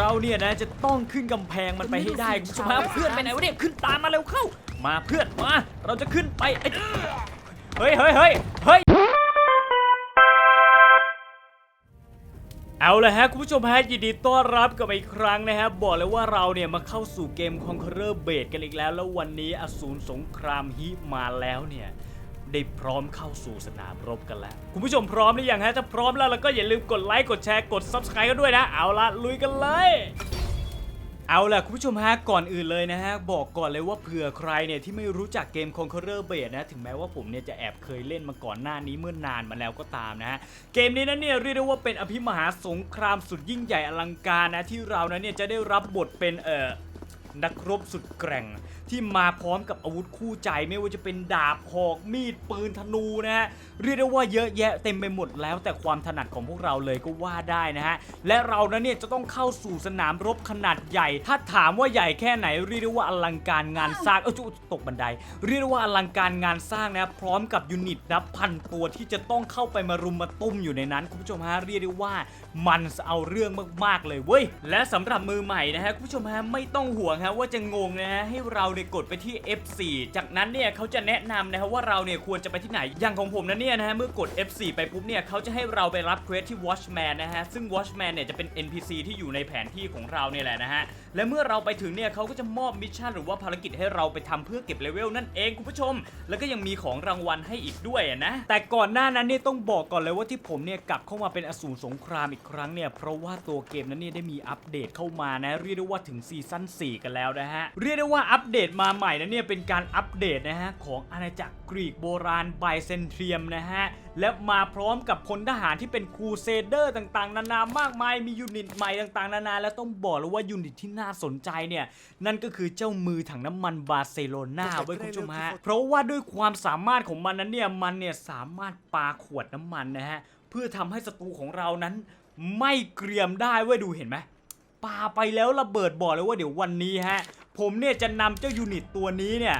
เราเนี่ยนะจะต้องขึ้นกำแพงมันไปให้ได้คุณผู้ชมครับเพื่อนไปไหนวะเนี่ยขึ้นตามมาเร็วเข้า มาเพื่อนมาเราจะขึ้นไปไอ้เฮ้ยเฮ้ยเฮ้ยเฮ้ยเอาละฮะคุณผู้ชมฮะยินดีต้อนรับกลับมาอีกครั้งนะครับบอกเลยว่าเราเนี่ยมาเข้าสู่เกม Conqueror b a s e กันอีกแล้ว แล้ววันนี้อสูรสงครามฮิมาแล้วเนี่ย ได้พร้อมเข้าสู่สนามรบกันแล้ว คุณผู้ชมพร้อมหรือยังฮะ ถ้าพร้อมแล้วเราก็อย่าลืมกดไลค์กดแชร์กด Subscribe กันด้วยนะ เอาละลุยกันเลยเอาล่ะ คุณผู้ชมฮะ ก่อนอื่นเลยนะฮะ บอกก่อนเลยว่าเผื่อใครเนี่ย ที่ไม่รู้จักเกม Conqueror b a s e นะ ถึงแม้ว่าผมเนี่ย จะแอบเคยเล่นมาก่อนหน้านี้เมื่อนานมาแล้วก็ตามนะฮะ เกมนี้นั้นเนี่ย เรียกได้ว่าเป็นอภิมหาสงครามสุดยิ่งใหญ่อลังการนะ ที่เรานั้นเนี่ย จะได้รับบทเป็นเอ่อนักรบสุดแกร่ง ที่มาพร้อมกับอาวุธคู่ใจไม่ว่าจะเป็นดาบหอกมีดปืนธนูนะฮะเรียกได้ว่าเยอะแยะเต็มไปหมดแล้วแต่ความถนัดของพวกเราเลยก็ว่าได้นะฮะและเรานั้นเนี่ยจะต้องเข้าสู่สนามรบขนาดใหญ่ ถ้าถามว่าใหญ่แค่ไหนเรียกได้ว่าอลังการงานสร้างเออจุตกบันได เรียกได้ว่าอลังการงานสร้างนะพร้อมกับยูนิตนับพันตัวที่จะต้องเข้าไปมารุมมาตุ้มอยู่ในนั้นคุณผู้ชมฮะเรียกได้ว่ามันเอาเรื่องมากๆเลยเว้ยและสำหรับมือใหม่นะฮะคุณผู้ชมฮะไม่ต้องห่วงฮะว่าจะงงนะฮะให้เราเนี่ยกดไปที่ F4 จากนั้นเนี่ยเขาจะแนะนำนะฮะว่าเราเนี่ยควรจะไปที่ไหน อย่างของผมนะเนี่ยนะฮะเมื่อกด F4 ไปปุ๊บเนี่ยเขาจะให้เราไปรับเควสที่ Watchman นะฮะซึ่ง Watchman เนี่ยจะเป็น NPC ที่อยู่ในแผนที่ของเราเนี่ยแหละนะฮะและเมื่อเราไปถึงเนี่ยเขาก็จะมอบมิชชั่นหรือว่าภารกิจให้เราไปทำเพื่อเก็บเลเวลนั่นเองคุณผู้ชม แล้วก็ยังมีของรางวัลให้อีกด้วยนะแต่ก่อนหน้านั้นเนี่ยต้องบอกก่อนเลยว่าที่ผมเนี่ยกลับเข้ามาเป็นอสูรสงครามอีกครั้งเนี่ยเพราะว่าตัวเกมนั้นเนี่ยได้มีอัปเดตเข้ามานะเรียกได้ว่าถึงซีซั่น4 กันแล้วนะฮะเรียกได้ว่าอัปเดตมาใหม่นะเนี่ยเป็นการอัปเดตนะฮะของอาณาจักรกรีกโบราณไบเซนเทรียมนะฮะและมาพร้อมกับพลทหารที่เป็นครูเซเดอร์ต่างๆ นานามากมายมียูนิตใหม่ต่างๆ นานาและต้องบอกเลยว่ายูนิตที่น่าสนใจเนี่ยนั่นก็คือเจ้ามือถังน้ำมันบาร์เซโลนาเว้ยคุณผู้ชมฮะเพราะว่าด้วยความสามารถของมันนั้นเนี่ยมันเนี่ยสามารถปาขวดน้ำมันนะฮะเพื่อทำให้ศัตรูของเรานั้นไม่เกรียมได้เว้ยดูเห็นไหม ปาไปแล้วระเบิดบอกเลยว่าเดี๋ยววันนี้ฮะ ผมเนี่ยจะนำเจ้ายูนิตตัวนี้เนี่ย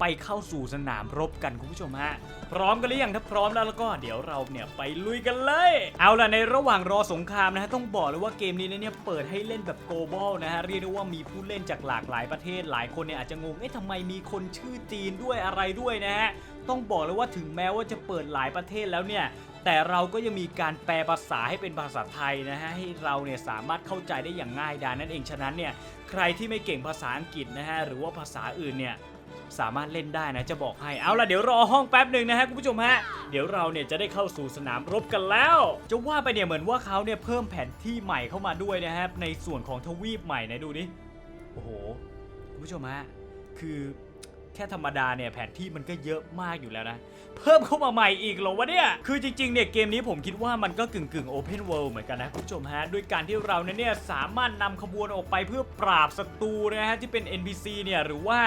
ไปเข้าสู่สนามรบกันคุณผู้ชมฮะ พร้อมกันหรือยังถ้าพร้อมแล้วแล้วก็เดี๋ยวเราเนี่ยไปลุยกันเลย เอาล่ะในระหว่างรอสงครามนะฮะต้องบอกเลยว่าเกมนี้เนี่ยเปิดให้เล่นแบบ global นะฮะเรียกได้ว่ามีผู้เล่นจากหลากหลายประเทศ หลายคนเนี่ยอาจจะงงเอ๊ะทำไมมีคนชื่อจีนด้วยอะไรด้วยนะฮะต้องบอกเลยว่าถึงแม้ว่าจะเปิดหลายประเทศแล้วเนี่ย แต่เราก็ยังมีการแปลภาษาให้เป็นภาษาไทยนะฮะให้เราเนี่ยสามารถเข้าใจได้อย่างง่ายดายนั่นเองฉะนั้นเนี่ยใครที่ไม่เก่งภาษาอังกฤษนะฮะหรือว่าภาษาอื่นเนี่ยสามารถเล่นได้นะจะบอกให้เอาล่ะเดี๋ยวรอห้องแป๊บหนึ่งนะฮะคุณผู้ชมฮะเดี๋ยวเราเนี่ยจะได้เข้าสู่สนามรบกันแล้ว จะว่าไปเนี่ยเหมือนว่าเขาเนี่ยเพิ่มแผนที่ใหม่เข้ามาด้วยนะฮะในส่วนของทวีปใหม่นะดูนี่โอ้โหคุณผู้ชมฮะคือ แค่ธรรมดาเนี่ยแผนที่มันก็เยอะมากอยู่แล้วนะ เพิ่มเข้ามาใหม่อีกเหรอวะเนี่ย คือจริงๆเนี่ยเกมนี้ผมคิดว่ามันก็กึ่งกึ่งโอเพนเวิลด์เหมือนกันนะคุณผู้ชมฮะ ด้วยการที่เราเนี่ยสามารถนำขบวนออกไปเพื่อปราบศัตรูนะฮะที่เป็น NPC เนี่ยหรือว่า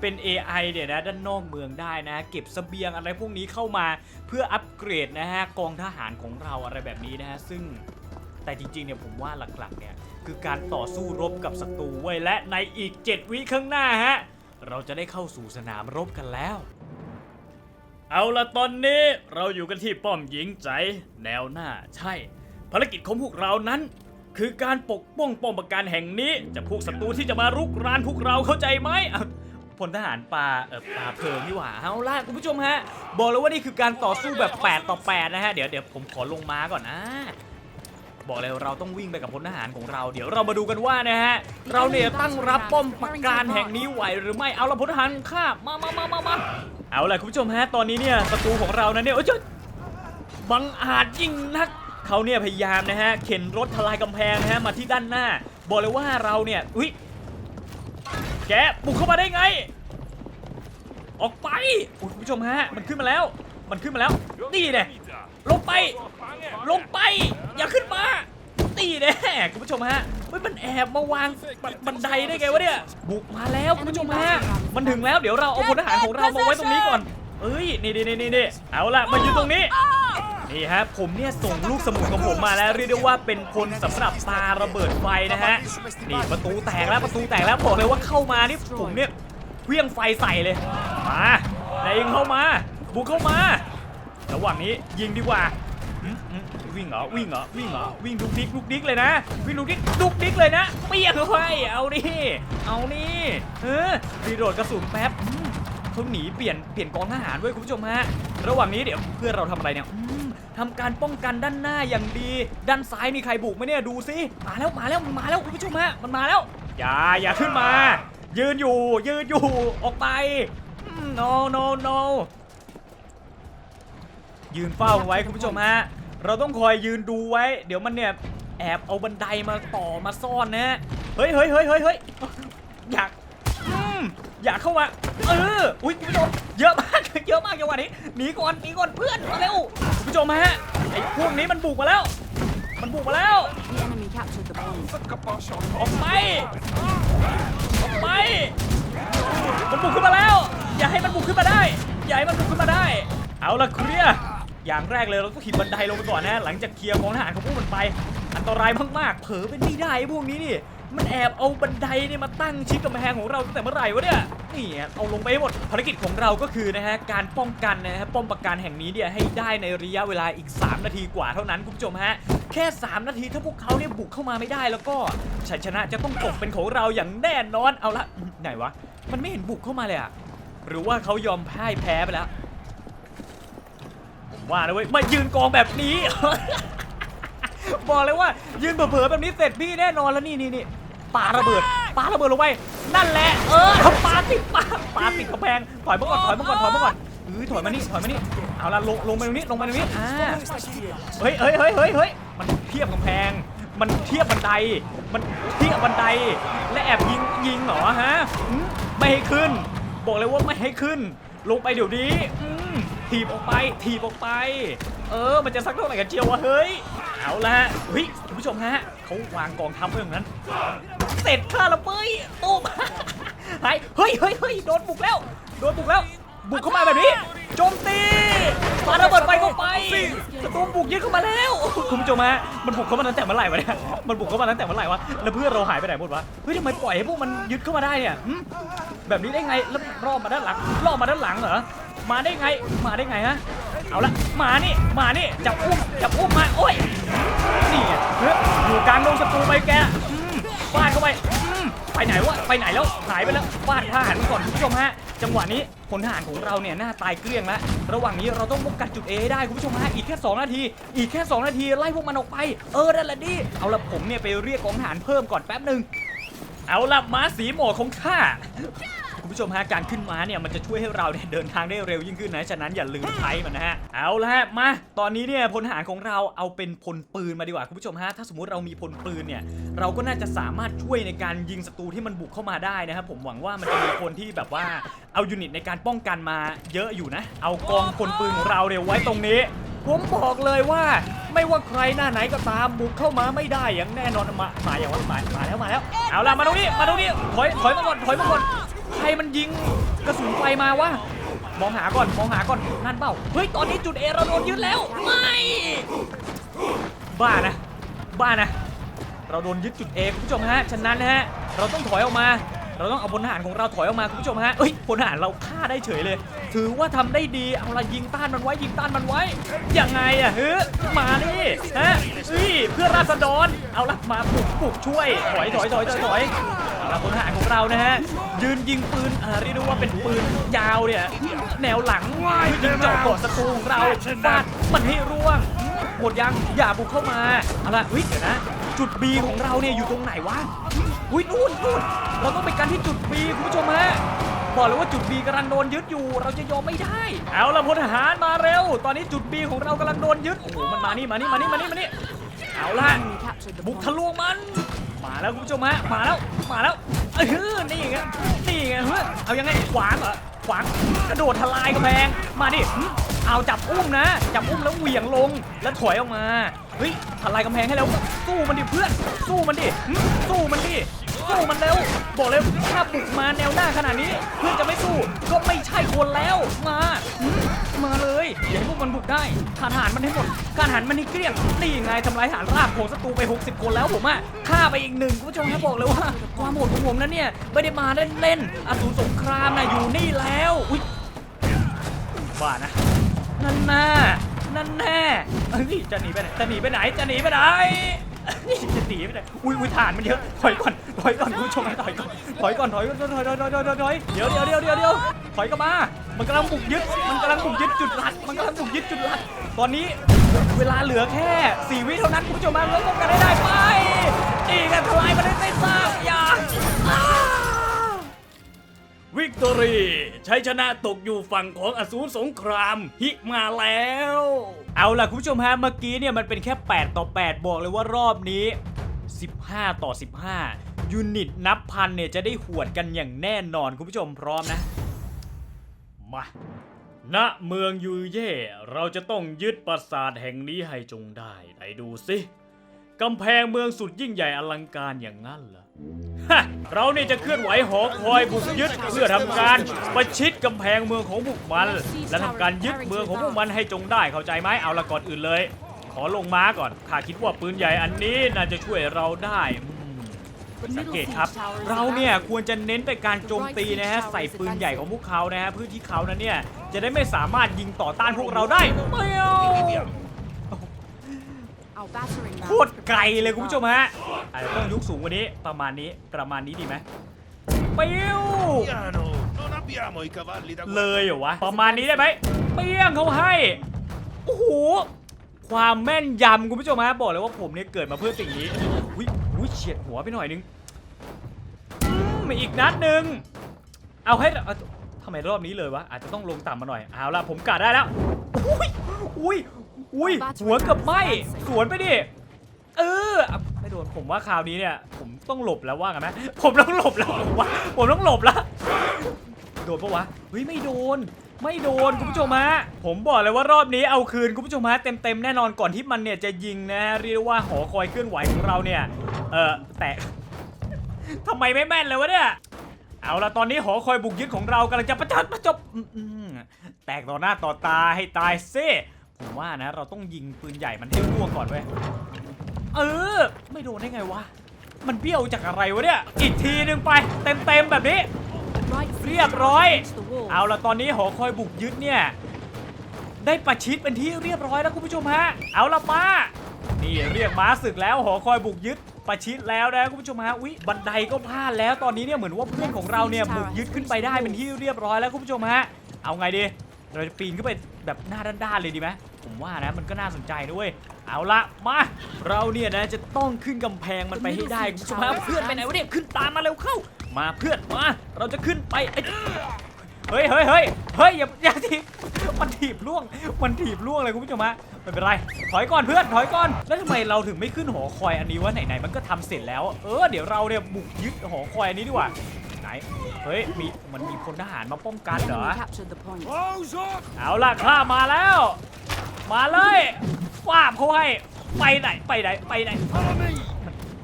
เป็น AI เนี่ยนะด้านนอกเมืองได้นะเก็บเสบียงอะไรพวกนี้เข้ามาเพื่ออัปเกรดนะฮะกองทหารของเราอะไรแบบนี้นะฮะซึ่งแต่จริงๆเนี่ยผมว่าหลักๆเนี่ยคือการต่อสู้รบกับศัตรูไว้และในอีก 7 วิข้างหน้าฮะ เราจะได้เข้าสู่สนามรบกันแล้ว เอาละตอนนี้เราอยู่กันที่ป้อมหญิงใจ แนวหน้าใช่ ภารกิจของพวกเรานั้น คือการปกป้องป้อมปราการแห่งนี้จากพวกศัตรูที่จะมารุกรานพวกเราเข้าใจไหมอ้าวพลทหารปลาเออปลาเพลิงนี่หว่าเอาล่ะคุณผู้ชมฮะ บอกเลยว่านี่คือการต่อสู้แบบ 8 ต่อ 8 นะฮะ เดี๋ยวเดี๋ยวผมขอลงม้าก่อนนะ บอกเลยเราต้องวิ่งไปกับพลทหารของเราเดี๋ยวเรามาดูกันว่านะฮะเราเนี่ยตั้งรับป้อมปราการแห่งนี้ไหวหรือไม่เอาละพลทหารข้ามามามามามาเอาล่ะคุณผู้ชมฮะตอนนี้เนี่ยศัตรูของเรานั้นเนี่ยโอ้ยเจ้าบังอาจยิ่งนักเขาเนี่ยพยายามนะฮะเข็นรถทลายกำแพงนะฮะมาที่ด้านหน้า บอกเลยว่าเราเนี่ยอุ้ยแกบุกเข้ามาได้ไง ออกไปคุณผู้ชมฮะมันขึ้นมาแล้ว มันขึ้นมาแล้วนี่เนี่ย ลงไป ลงไป อย่าขึ้นมา ตีแน่คุณผู้ชมฮะเฮ้ยมันแอบมาวางบันบันไดได้ไงวะเนี่ย บุกมาแล้วคุณผู้ชมฮะ มันถึงแล้วเดี๋ยวเราเอาพลทหารของเรามาไว้ตรงนี้ก่อน เอ้ย นี่นี่นี่นี่เอาล่ะมาอยู่ตรงนี้ นี่ฮะ ผมเนี่ยส่งลูกสมุนของผมมาแล้วเรียกได้ว่าเป็นพลสำหรับปาระเบิดไฟนะฮะ นี่ประตูแตกแล้วประตูแตกแล้วบอกเลยว่าเข้ามานี่ผมเนี่ยเพี้ยงไฟใส่เลย มาไหนยิงเข้ามา บุกเข้ามา ระหว่างนี้ยิงดีกว่าวิ่งเหรอวิ่งเหรอวิ่งเหรอวิ่งดุกดิกดุกดิกเลยนะ วิ่งดุกดิกดุกดิกเลยนะเปี้ยงเข้าไปเอาดิเอานี่เออรีโหลดกระสุนแป๊บเขาหนีเปลี่ยนเปลี่ยนกองทหารด้วยคุณผู้ชมฮะระหว่างนี้เดี๋ยวเพื่อนเราทำอะไรเนี่ยทำการป้องกันด้านหน้าอย่างดี ด้านซ้ายมีใครบุกไหมเนี่ยดูสิมาแล้วมาแล้วมันมาแล้วคุณผู้ชมฮะมันมาแล้วอย่าอย่าขึ้นมา ยืนอยู่ยืนอยู่ออกไป no no no ยืนเฝ้าไว้คุณผู้ชมฮะเราต้องคอยยืนดูไว้ เดี๋ยวมันเนี่ยแอบเอาบันไดมาต่อมาซ่อนนะเฮ้ยเฮ้ยเฮ้ยเฮ้ยเฮ้ยอยากอืมอยากเข้ามาเอออุ้ยคุณผู้ชมเยอะมากเยอะมากจังหวะนี้หนีก่อนหนีก่อนเพื่อนมาเร็วคุณผู้ชมฮะไอ้พวกนี้มันบุกมาแล้ว มันบุกมาแล้ว The enemy captured the bomb. ออกไปออกไปมันบุกขึ้นมาแล้ว อย่าให้มันบุกขึ้นมาได้อย่าให้มันบุกขึ้นมาได้ เอาละเคลียร์ อย่างแรกเลยเราต้องขีดบันไดลงไปก่อนนะ หลังจากเคลียร์ของทหารของพวกมันไป อันตรายมากๆ เผลอเป็นไม่ได้พวกนี้นี่ มันแอบเอาบันไดเนี่ยมาตั้งชิดกำแพงของเราตั้งแต่เมื่อไหร่วะเนี่ย นี่เอาลงไปให้หมด ภารกิจของเราก็คือนะฮะการป้องกันนะฮะป้อมปราการแห่งนี้เนี่ยให้ได้ในระยะเวลาอีก 3 นาทีกว่าเท่านั้นคุณผู้ชมฮะ แค่ 3 นาทีถ้าพวกเขาเนี่ยบุกเข้ามาไม่ได้แล้วก็ชัยชนะจะต้องตกเป็นของเราอย่างแน่นอน เอาละไหนวะ มันไม่เห็นบุกเข้ามาเลยอะหรือว่าเขายอมพ่ายแพ้ไปแล้ว ว่านะเว้ยมายืนกองแบบนี้ บอกเลยว่ายืนเผลอๆแบบนี้เสร็จพี่แน่นอนแล้วนี่นี่นี่ปาระเบิดปาระเบิดลงไปนั่นแหละเออปาติดปาปาติดกระแพงถอยมาก่อนถอยมาก่อนถอยมาก่อนเอ้ยถอยมานี่ถอยมานี่เอาละลงลงไปตรงนี้ลงไปตรงนี้อ่าเฮ้ยเฮ้ยเฮ้ยเฮ้ยเฮ้ยมันเทียบกำแพง มันเทียบบันได มันเทียบบันไดและแอบยิงยิงเหรอฮะหืมไม่ให้ขึ้น บอกเลยว่าไม่ให้ขึ้น ลงไปเดี๋ยวนี้อืม ถีบออกไป ถีบออกไป เออ มันจะสักเท่าไหร่กันเชียววะเฮ้ย เอาละฮะเฮ้ยคุณผู้ชมฮะเขาวางกองทัพไว้อย่างนั้น เสร็จข้าละเป้ยตุ้มหายเฮ้ยเฮ้ยเฮ้ยโดนบุกแล้ว โดนบุกแล้ว บุกเข้ามาแบบนี้ โจมตีปาระเบิดไฟเข้าไปศัตรูบุกยึดเข้ามาแล้ว คุณผู้ชมฮะ มันบุกเข้ามาตั้งแต่เมื่อไหร่วะเนี่ย มันบุกเข้ามาตั้งแต่เมื่อไหร่วะ แล้วเพื่อนเราหายไปไหนหมดวะ เฮ้ยทำไมปล่อยให้พวกมันยึดเข้ามาได้เนี่ยแบบนี้ได้ไง แล้วรอบมาด้านหลัง รอบมาด้านหลังเหรอ มาได้ไง มาได้ไงฮะ เอาละมานี่ มานี่ จับอุ้ม จับอุ้มมา โอ้ย นี่ไงอยู่กลางดงศัตรูไปแกฟาดเข้าไป ไปไหนวะ ไปไหนแล้ว หายไปแล้วฟาดทหารก่อนคุณผู้ชมฮะ จังหวะนี้พลทหารของเราเนี่ยหน้าตายเกลี้ยงแล้ว ระหว่างนี้เราต้องป้องกันจุด A ได้คุณผู้ชมฮะ อีกแค่ 2 นาที อีกแค่ 2 นาทีไล่พวกมันออกไป เออนั่นแหละดิ เอาละผมเนี่ยไปเรียกกองทหารเพิ่มก่อนแป๊บหนึ่งเอาละม้าสีหมอกของข้า คุณผู้ชมฮะการขึ้นม้าเนี่ยมันจะช่วยให้เราเนี่ยเดินทางได้เร็วยิ่งขึ้นนะฉะนั้นอย่าลืมใช้มันนะฮะเอาละฮะมาตอนนี้เนี่ยพลทหารของเราเอาเป็นพลปืนมาดีกว่าคุณผู้ชมฮะถ้าสมมติเรามีพลปืนเนี่ยเราก็น่าจะสามารถช่วยในการยิงศัตรูที่มันบุกเข้ามาได้นะครับผมหวังว่ามันจะมีคนที่แบบว่าเอายูนิตในการป้องกันมาเยอะอยู่นะ เอากองพลปืนของเราเนี่ยไว้ตรงนี้ ผมบอกเลยว่าไม่ว่าใครหน้าไหนก็ตามบุกเข้ามาไม่ได้อย่างแน่นอนมามาอย่างว่ามามาแล้วมาแล้ว เอาล่ะมาตรงนี้มาตรงนี้ถอยถอยมาก่อนถอยมาก่อน รมันยิงกระสุนไฟมาวะมองหาก่อนมองหาก่อนนั่นเปล่าเฮ้ยตอนนี้จุดเอเราโดนยึดแล้วไม่บ้านะ บ้านะ เราโดนยึดจุดเอคุณผู้ชมฮะฉะนั้นนะฮะเราต้องถอยออกมา เราต้องเอาพลทหารของเราถอยออกมาคุณผู้ชมฮะเอ้ยพลทหารเราฆ่าได้เฉยเลย ถือว่าทำได้ดีเอาละยิงต้านมันไว้ยิงต้านมันไว้ยังไงอะเฮ้มาดิฮะเฮ้ยเพื่อราษฎรเอาละมาปลุกปลุกช่วยถอยถอยถอยถอยถอยเอาละพลทหารของเรานะฮะยืนยิงปืนอ่าเรียกได้ว่าเป็นปืนยาวเนี่ยแนวหลังยิงเจาะกอดศัตรูของเราฟาดมันให้ร่วงหมดยังอย่าบุกเข้ามาเอาละเฮ้ยเดี๋ยวนะจุด B ของเราเนี่ยอยู่ตรงไหนวะอุ้ยนู่นนู่นเราต้องไปกันที่จุด B คุณผู้ชมฮะ บอกเลยว่าจุด B กำลังโดนยึดอยู่ เราจะยอมไม่ได้ เอาละพลทหารมาเร็ว ตอนนี้จุด B ของเรากำลังโดนยึด โอ้โห มันมานี่มานี่มานี่มานี่มานี่เอาละบุกทะลวงมัน มาแล้วคุณผู้ชมฮะ มาแล้ว มาแล้วเออนี่ไง นี่ไงเฮ้ยเอายังไง ขวางเหรอ ขวาง กระโดดทลายกำแพง มาดิ เอาจับอุ้มนะ จับอุ้มแล้วเหวี่ยงลง แล้วถอยออกมา เฮ้ยทลายกำแพงให้แล้ว สู้มันดิเพื่อน สู้มันดิ สู้มันดิ สู้มันเร็วบอกเลยถ้าบุกมาแนวหน้าขนาดนี้ เพื่อนจะไม่สู้ก็ไม่ใช่คนแล้วมามาเลยอย่าให้พวกมันบุกได้ขาดหารมันให้หมดขาดหารมันให้เกลี้ยงนี่ไงทำลายฐานราบของศัตรูไป 60 คนแล้วผมอะฆ่าไปอีกหนึ่งคุณผู้ชมครับบอกเลยว่า ความโหดของผมนั้นเนี่ยไม่ได้มาเล่นๆอสูรสงครามนะอยู่นี่แล้วอุ้ยบ้านะนั่นน่ะนั่นแน่เอ้ยจะหนีไปไหนจะหนีไปไหนจะหนีไปไหน จะหนีไปไหนอุ้ยอุ้ยฐานมันเยอะถอยก่อนถอยก่อนคุณผู้ชมถอยก่อนถอยก่อนถอยก่อนถอยถอยถอยถอยถอยถอยเดี๋ยวเดี๋ยวเดี๋ยวเดี๋ยวเดี๋ยวถอยกลับมา มันกำลังบุกยึด มันกำลังบุกยึดจุดหลักมันกำลังบุกยึดจุดหลักตอนนี้เวลาเหลือแค่สี่วิเท่านั้นคุณผู้ชมมาเราต้องกันให้ได้ไปอีกันทลายมันได้ไม่ทราบอย่า วิกตอรีชัยชนะตกอยู่ฝั่งของอสูรสงคราม ฮิมาแล้ว เอาล่ะคุณผู้ชมฮะเมื่อกี้เนี่ยมันเป็นแค่ 8 ต่อ 8 บอกเลยว่ารอบนี้ 15 ต่อ 15 ยูนิตนับพันเนี่ยจะได้หวดกันอย่างแน่นอนคุณผู้ชมพร้อมนะ มาณเมืองยูเย่เราจะต้องยึดปราสาทแห่งนี้ให้จงได้ไหนดูสิกำแพงเมืองสุดยิ่งใหญ่อลังการอย่างนั้นเหรอ ฮะเรานี่จะเคลื่อนไหวหอคอยบุกยึดเพื่อทำการประชิดกำแพงเมืองของพวกมัน และทำการยึดเมืองของพวกมันให้จงได้เข้าใจไหมเอาละก่อนอื่นเลย ขอลงม้าก่อนข้าคิดว่าปืนใหญ่อันนี้น่าจะช่วยเราได้อืมสังเกตครับ เราเนี่ยควรจะเน้นไปการโจมตีนะฮะใส่ปืนใหญ่ของพวกเขานะฮะเพื่อที่เขานั้นเนี่ยจะได้ไม่สามารถยิงต่อต้านพวกเราได้ไม่เอา Our battering โค ram ตร ไกลเลยคุณผู้ชมฮะอาจจะต้องยุคสูงกว่านี้ประมาณนี้ประมาณนี้ดีไหมปิ้ว Piano, non abbiamo i cavalli da เลยเหรอวะประมาณนี้ได้ไหมเปี้ยงเขาให้โอ้โหความแม่นยำคุณผู้ชมฮะบอกเลยว่าผมเนี่ยเกิดมาเพื่อสิ่งนี้อุ้ยอุ้ยเฉียดหัวไปหน่อยนึงอืมอีกนัดหนึ่งเอาให้เอาทำไมรอบนี้เลยวะอาจจะต้องลงต่ำมาหน่อยเอาละผมกาดได้แล้วอุ้ยอุ้ยอุ้ยหัวเกับไหมสวนไปดิ เอออะไม่โดนผมว่าคราวนี้เนี่ย ผมต้องหลบแล้วว่ากันไหมผมต้องหลบแล้วผมว่าผมต้องหลบแล้วโดนปะวะเฮ้ยไม่โดน ไม่โดนคุณผู้ชมฮะผมบอกเลยว่ารอบนี้เอาคืนคุณผู้ชมฮะเต็มๆแน่นอนก่อนที่มันเนี่ยจะยิงนะเรียกว่าหอคอยเคลื่อนไหวของเราเนี่ยเออแต่ทำไมไม่แม่นเลยวะเนี่ยเอาละตอนนี้หอคอยบุกยึดของเรากำลังจะประจัดประจบแตกต่อหน้าต่อตาให้ตายซิผมว่านะ เราต้องยิงปืนใหญ่มันให้ร่วงก่อนเว้ย เออ ไม่โดนได้ไงวะ มันเบี้ยวจากอะไรวะเนี่ย อีกทีหนึ่งไป เต็มๆแบบนี้ เรียบร้อย เอาละตอนนี้หอคอยบุกยึดเนี่ย ได้ประชิดเป็นที่เรียบร้อยแล้วคุณผู้ชมฮะ เอาละมา นี่เรียกม้าศึกแล้วหอคอยบุกยึดประชิดแล้วนะคุณผู้ชมฮะวิบันไดก็พลาดแล้วตอนนี้เนี่ยเหมือนว่าเพื่อนของเราเนี่ยบุกยึดขึ้นไปได้เป็นที่เรียบร้อยแล้วคุณผู้ชมฮะ เอาไงดี เราจะปีนขึ้นไปแบบหน้าด้านๆเลยดีไหมผมว่านะมันก็น่าสนใจด้วย เอาละมาเราเนี่ยนะจะต้องขึ้นกำแพงมันไปให้ได้คุณผู้ชมฮะเพื่อนไปไหนวะเนี่ยขึ้นตามมาเร็วเข้า มาเพื่อนมาเราจะขึ้นไปไอ้เฮ้ยเฮ้ยเฮ้ยเฮ้ยอย่าอย่าทีบมันถีบล่วง มันถีบล่วงเลยคุณผู้ชมฮะไม่เป็นไร ถอยก่อนเพื่อน ถอยก่อน แล้วทำไมเราถึงไม่ขึ้นหอคอยอันนี้วะไหนๆมันก็ทำเสร็จแล้ว เออเดี๋ยวเราเนี่ยบุกยึดหอคอยอันนี้ดีกว่าไหน เฮ้ยมีมันมีพลทหารมาป้องกันเหรอ Enemy captured the point. Close up! เอาล่ะข้ามาแล้ว มาเลยฟาบเขาให้ไปไหนไปไหนไปไหน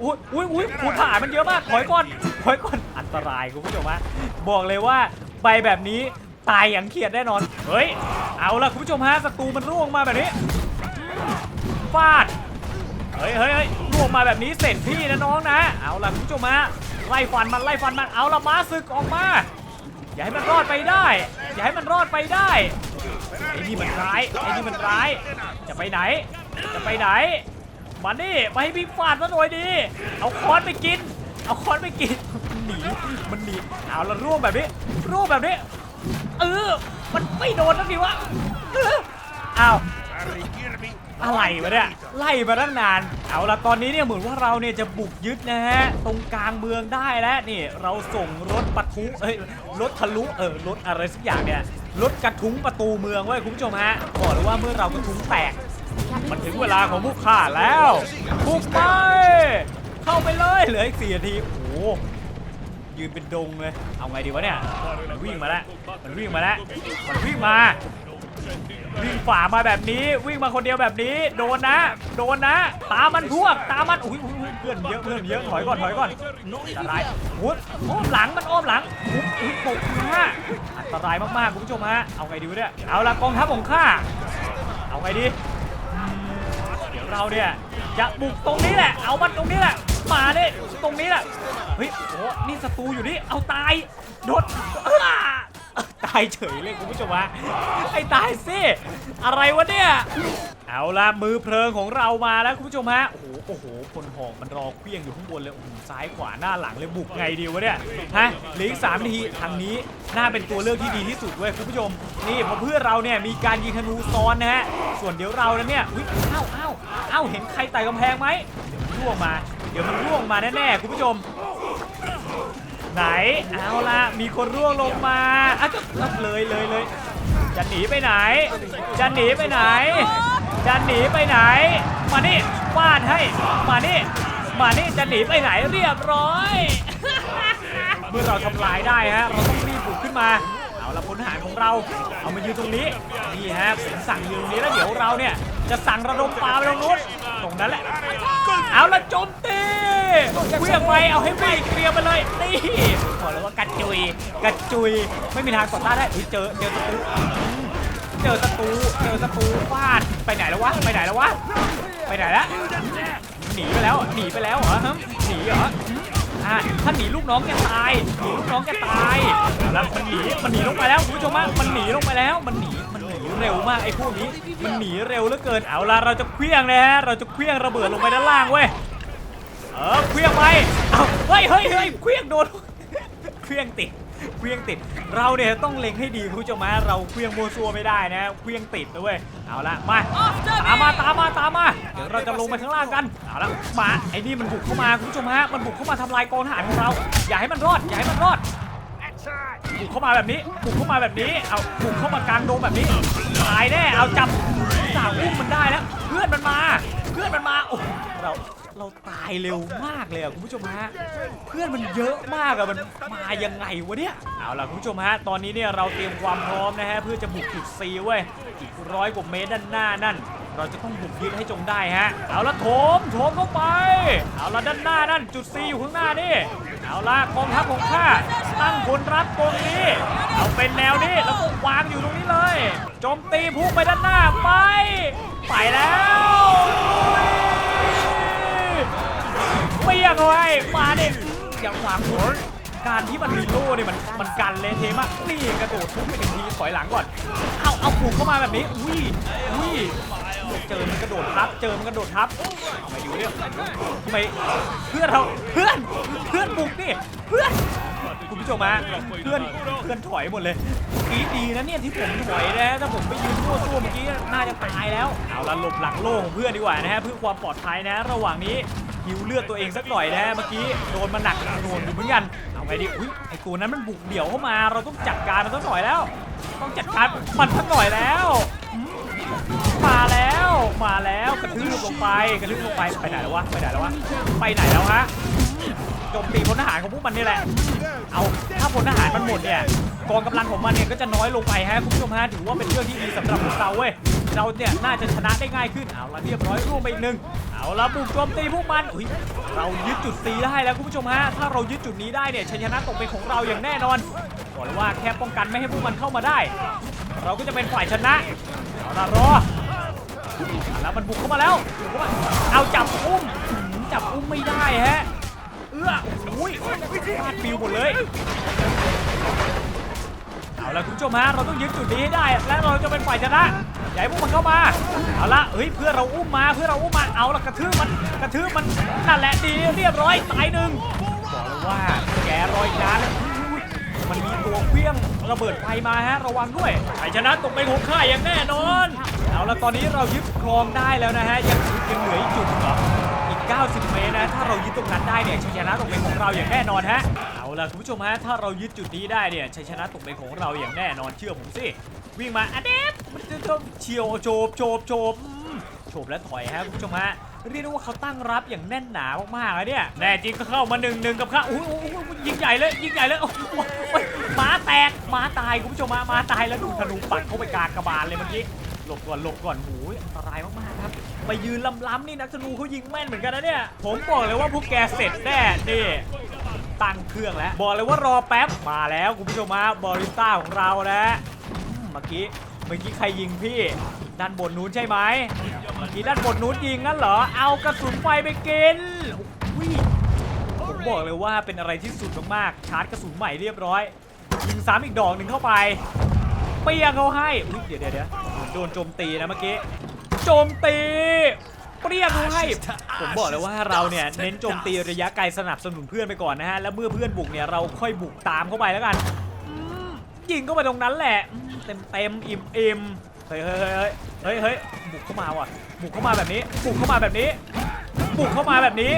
อุ้ยอุ้ยอุ้ยผูฐานมันเยอะมากถอยก่อนถอยก่อนอันตรายคุณผู้ชมฮะบอกเลยว่าไปแบบนี้ตายอย่างเขียดแน่นอนเฮ้ยเอาละคุณผู้ชมฮะศัตรูมันร่วงมาแบบนี้ฟาดเฮ้ยเฮ้ยเฮ้ยร่วงมาแบบนี้เสร็จพี่นะน้องนะ เอาละคุณผู้ชมฮะไล่ฟันมันไล่ฟันมันเอาละม้าศึกออกมาอย่าให้มันรอดไปได้ อย่าให้มันรอดไปได้ ไอ้นี่มันร้ายไอ้นี่มันร้าย จะไปไหน จะไปไหน มานี่มาให้พี่ฟาดซะหน่อยดีเอาค้อนไปกิน เอาค้อนไปกิน หนีมันหนีเอาละร่วงแบบนี้ร่วงแบบนี้เออมันไม่โดนสักทีวะเอออ้าว อะไรวะเนี่ยไล่มาตั้งนาน เอาละตอนนี้เนี่ยเหมือนว่าเราเนี่ยจะบุกยึดนะฮะตรงกลางเมืองได้แล้วนี่เราส่งรถปะทุเอ้ยรถทะลุเออรถอะไรสักอย่างเนี่ยรถกระทุ้งประตูเมืองไว้คุณผู้ชมฮะบอกเลยว่าเมื่อเรากระทุ้งแตก มันถึงเวลาของพวกข้าแล้วบุกไปเข้าไปเลยเหลืออีกสี่นาทีโอ้โหยืนเป็นดงเลยเอาไงดีวะเนี่ยมันวิ่งมาแล้วมันวิ่งมาแล้วมันวิ่งมา วิ่งฝ่ามาแบบนี้วิ่งมาคนเดียวแบบนี้ โดนนะ โดนนะ ตามมันพวกตามมันอุ้ยอุ้ยเพื่อนเยอะเพื่อนเยอะถอยก่อนถอยก่อนอันตรายวุ้อ้อมหลังมันอ้อมหลังอุ้ยตกหน้าอันตรายมากๆคุณผู้ชมฮะเอาไงดีวะเนี่ยเอาละกองทัพของข้าเอาไงดีเดี๋ยวเราเนี่ยจะบุกตรงนี้แหละ เอามันตรงนี้แหละมาเนี่ยตรงนี้แหละเฮ้ยโอ้นี่ศัตรูอยู่นี่เอาตายโดนอ ตายเฉยเลยคุณผู้ชมฮะไอ้ตายสิอะไรวะเนี่ยเอาละมือเพลิงของเรามาแล้วคุณผู้ชมฮะโอ้โหโอ้โหพลหอกมันรอเคลี้ยงอยู่ข้างบนเลยโอ้โหซ้ายขวาหน้าหลังเลยบุกไงดีวะเนี่ยฮะเหลืออีกสามนาทีทางนี้น่าเป็นตัวเลือกที่ดีที่สุดเว้ยคุณผู้ชม นี่พราะเพื่อนเราเนี่ยมีการยิงธนูซ้อนนะฮะส่วนเดี๋ยวเรานั้นเนี่ยอุ้ยอ้าเอ้าเอ้าเห็นใครไต่กำแพงไหมเดี๋ยวมันร่วงมา เดี๋ยวมันร่วงมาแน่ๆคุณผู้ชม ไหน เอาละมีคนร่วงลงมาอะก็รับเลยเลยเลยจะหนีไปไหน จะหนีไปไหน จะหนีไปไหน มานี่ฟาดให้ มานี่ มานี่จะหนีไปไหนเรียบร้อย เมื่อเราทำลายได้ฮะ เราต้องรีบบุกขึ้นมา เอาละพลทหารของเรา เอามายืนตรงนี้ นี่ฮะผมสั่งยืนตรงนี้แล้วเดี๋ยวเราเนี่ย จะสั่งระดมปลาไปตรงนู้น ตรงนั้นแหละ เอาละโจมตี เวียงไปเอาให้ไม้เคลียร์ไปเลยนี่บอกเลยว่ากระจุยกระจุยไม่มีทางต่อต้านได้เฮ้ยเจอเจอศัตรูเจอศัตรูเจอศัตรูฟาดไปไหนแล้ววะไปไหนแล้ววะไปไหนแล้วหนีไปแล้วหนีไปแล้วเหรอฮะหนีเหรออะถ้าหนีลูกน้องแกตายหนีลูกน้องแกตายแล้วมันหนีมันหนีลงไปแล้วคุณผู้ชมมันหนีลงไปแล้วมันหนีมันหนีเร็วมากไอ้พวกนี้มันหนีเร็วเหลือเกินเอาละเราจะเคลี้ยงเลยฮะเราจะเคลี้ยงระเบิดลงไปด้านล่างเว้ย เออเคลี้ยงไปเอ้าเฮ้ยเฮ้ยเฮ้ยเคลี้ยงโดนเคลี้ยงติดเคลี้ยงติด เราเนี่ยต้องเล็งให้ดีคุณผู้ชมฮะเราเคลี้ยงโมซัวไม่ได้นะเคลี้ยงติดนะเว้ยเอาละมาตามมาตามมาตามมาเดี๋ยวเราจะลงไปข้างล่างกันเอาละมาไอ้นี่มันบุกเข้ามาคุณผู้ชมฮะมันบุกเข้ามาทำลายกองทหารของเรา อย่าให้มันรอดอย่าให้มันรอดบุกเข้ามาแบบนี้บุกเข้ามาแบบนี้เอาบุกเข้ามากลางโดงแบบนี้ตายแน่เอาจับสาวอุ้มมันได้แล้ว เพื่อนมันมา เพื่อนมันมาโอ้เรา เราตายเร็วมากเลยอะคุณผู้ชมฮะเพื่อนมันเยอะมากอะมันมายังไงวะเนี่ยเอาล่ะคุณผู้ชมฮะตอนนี้เนี่ยเราเตรียมความพร้อมนะฮะเพื่อจะบุกจุดซีเว้ยอีกร้อยกว่าเมตรด้านหน้านั่น เราจะต้องบุกยึดให้จงได้ฮะเอาละโถมโถมเข้าไป เอาละด้านหน้านั่นจุดซีอยู่ข้างหน้านี่เอาละกองทัพของข้าตั้งผลรับตรงนี้เอาเป็นแนวนี้แล้วก็วางอยู่ตรงนี้เลยโจมตีพุ่งไปด้านหน้าไป ไปแล้ว เปียกเอาไว้มาดิอย่างหวังผลการที่มันมีโล่เนี่ยมันมันกันเละเทมากนี่กระโดดทุบไปหนึ่งทีถอยหลังก่อน เอาเอาผูกเข้ามาแบบนี้อุ้ยอุ้ยเจอมันกระโดดทับ เจอมันกระโดดทับทำไมอยู่เนี่ยทำไมเพื่อนเราเพื่อนเพื่อนบุกดิเพื่อนคุณผู้ชมฮะเพื่อนเพื่อนถอยหมดเลยกีดีนะเนี่ยที่ผมถอยนะถ้าผมไปยืนทั่วตัวเมื่อกี้น่าจะตายแล้วเอาละหลบหลังโล่งเพื่อนดีกว่านะฮะเพื่อความปลอดภัยนะ ระหว่างนี้ หิวเลือดตัวเองสักหน่อยนะเมื่อกี้โดนมาหนักโดนอยู่เหมือนกันเอาไงดีอุ้ยไอตัวนั้นมันบุกเดี่ยวเข้ามาเราต้องจัดการมันสักหน่อยแล้ว ต้องจัดการมันสักหน่อยแล้วมาแล้วมาแล้วกระทืบลงไปกระทืบลงไปไปไหนแล้ววะไปไหนแล้ววะไปไหนแล้วฮะโจมตีพลทหารของพวกมันนี่แหละ เอาถ้าพลทหารมันหมดเนี่ยกองกำลังของมันเนี่ยก็จะน้อยลงไปฮะคุณผู้ชมฮะถือว่าเป็นเรื่องที่ดีสำหรับพวกเราเว้ย เราเนี่ยน่าจะชนะได้ง่ายขึ้นเอาละเรียบร้อยร่วมไปอีกหนึ่งเอาละบุกโจมตีพวกมันอุ้ยเรายึดจุดซีได้แล้วคุณผู้ชมฮะถ้าเรายึดจุดนี้ได้เนี่ยชัยชนะตกเป็นของเราอย่างแน่นอนบอกเลยว่าแค่ป้องกันไม่ให้พวกมันเข้ามาได้ เราก็จะเป็นฝ่ายชนะเอาละรอแล้วมันบุกเข้ามาแล้วเข้าเอาจับอุ้มจับอุ้มไม่ได้ฮะเอื้อโอ้ยฟาดปิวหมดเลย เอาละคุณผู้ชมฮะเราต้องยึดจุดนี้ให้ได้ และเราจะเป็นฝ่ายชนะอย่าให้พวกมันเข้ามาเอาละเฮ้ยเพื่อเราอุ้มมาเพื่อเราอุ้มมาเอาละกระทืบมันกระทืบมันนั่นแหละดีเรียบร้อยตายหนึ่งบอกเลยว่าแกรอยการมันมีตัวเครื่องระเบิดไฟมาฮะระวังด้วยชัยชนะตกเป็นของข้าอย่างแน่นอนเอาละตอนนี้เรายึดครองได้แล้วนะฮะยังยังเหลืออีกจุดเหรออีก 90 เมตรนะถ้าเรายึดตรงนั้นได้เนี่ยชัยชนะตกเป็นของเราอย่างแน่นอนฮะ ล่ะคุณผู้ชมฮะถ้าเรายึดจุดนี้ได้เนี่ยชัยชนะตกเป็นของเราอย่างแน่นอนเชื่อผมสิวิ่งมาอเดฟมันจะต้องเฉียวโฉบโฉบโฉบโฉบและถอยฮะคุณผู้ชมฮะเรียกได้ว่าเขาตั้งรับอย่างแน่นหนามากๆอะเนี่ยแน่จริงก็เข้ามาหนึ่งหนึ่งกับข้าโอ้โหยิงใหญ่เลยยิงใหญ่เลยโอ้โหม้าแตกม้าตายคุณผู้ชมฮะม้าตายแล้วดูธนูปักเข้าไปกลางกระบาลเลยเมื่อกี้หลบก่อนหลบก่อนโอ้ยอันตรายมากๆครับ ไปยืนล้ำๆนี่นักธนูเขายิงแม่นเหมือนกันนะเนี่ย ผมบอกเลยว่าพวกแกเสร็จแน่นี่ ตั้งเครื่องแล้ว บอกเลยว่ารอแป๊บ มาแล้วคุณผู้ชมฮะบริสต้าของเรานะอืมเมื่อกี้เมื่อกี้ใครยิงพี่ ด้านบนนู้นใช่ไหมเมื่อกี้ด้านบนนู้นยิงงั้นเหรอ เอากระสุนไฟไปกินอุ้ยผมบอกเลยว่าเป็นอะไรที่สุดมากๆชาร์จกระสุนใหม่เรียบร้อย ยิงซ้ำอีกดอกหนึ่งเข้าไปเปียงเขาให้อุ๊ยเดี๋ยวเดี๋ยวเดี๋ยวโดนโจมตีนะเมื่อกี้ โจมตี เปรี้ยงเขาให้ผมบอกเลยว่าเราเนี่ยเน้นโจมตีระยะไกลสนับสนุนเพื่อนไปก่อนนะฮะแล้วเมื่อเพื่อนบุกเนี่ยเราค่อยบุกตามเข้าไปแล้วกันอืมยิงเข้าไปตรงนั้นแหละ เต็มเต็มๆอิ่มอิ่มๆเฮ้ยเฮ้ยเฮ้ยเฮ้ยเฮ้ยบุกเข้ามาว่ะ บุกเข้ามาแบบนี้ บุกเข้ามาแบบนี้ บุกเข้ามาแบบนี้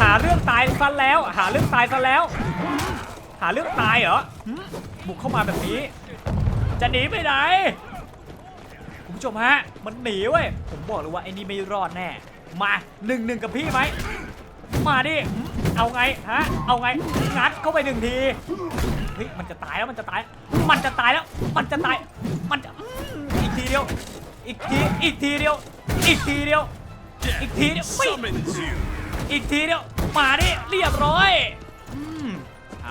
หาเรื่องตายซะแล้ว หาเรื่องตายซะแล้ว หาเรื่องตายเหรอหืมบุกเข้ามาแบบนี้ จะหนีไปไหนคุณ ผู้ชมฮะ มันหนีเว้ย ผมบอกเลยว่าไอ้นี่ไม่รอดแน่ มาหนึ่งหนึ่งกับพี่ไหม มาดิ เอาไงฮะ เอาไง งัดเข้าไปหนึ่งที เฮ้ย มันจะตายแล้ว มันจะตาย มันจะตายแล้ว มันจะตาย มันจะอีกทีเดียว อีกที อีกทีเดียว อีกทีเดียว อีกทีเดียวอีกทีเดียว มาดิ เรียบร้อย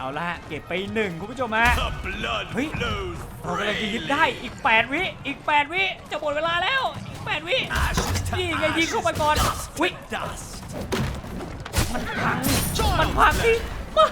เอาละเก็บไปหนึ่งคุณผู้ชมฮะ The blood Hey. flows เรากำลังจะยึดได้อีก 8 วิอีก 8 วิจะหมดเวลาแล้วอีก 8 วิ Ashes to นี่ไงยิงเข้าไป ashes, ก่อน dust วิ to dust. มันพังมันพังที่ไม่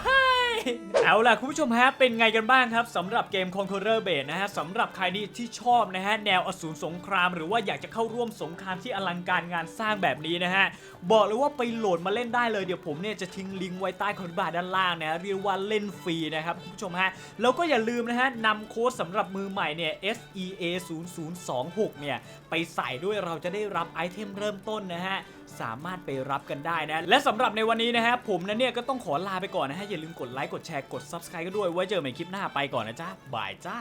เอาล่ะคุณผู้ชมฮะเป็นไงกันบ้างครับสำหรับเกม Conqueror Base นะฮะสำหรับใครที่ที่ชอบนะฮะแนวอสูรสงคราม หรือว่าอยากจะเข้าร่วมสงครามที่อลังการงานสร้างแบบนี้นะฮะบอกเลยว่าไปโหลดมาเล่นได้เลยเดี๋ยวผมเนี่ยจะทิ้งลิงก์ไว้ใต้คอมเมนต์บาร์ด้านล่างนะเรียกว่าเล่นฟรีนะครับคุณผู้ชมฮะแล้วก็อย่าลืมนะฮะนำโค้ดสำหรับมือใหม่เนี่ย SEA 0 0 2 6เนี่ยไปใส่ด้วยเราจะได้รับไอเทมเริ่มต้นนะฮะ สามารถไปรับกันได้นะ และสำหรับในวันนี้นะฮะผมนั้นเนี่ยก็ต้องขอลาไปก่อนนะฮะอย่าลืมกดไลค์กดแชร์กด Subscribe ก็ด้วยไว้เจอกันใหม่คลิปหน้าไปก่อนนะจ๊ะบายจ้า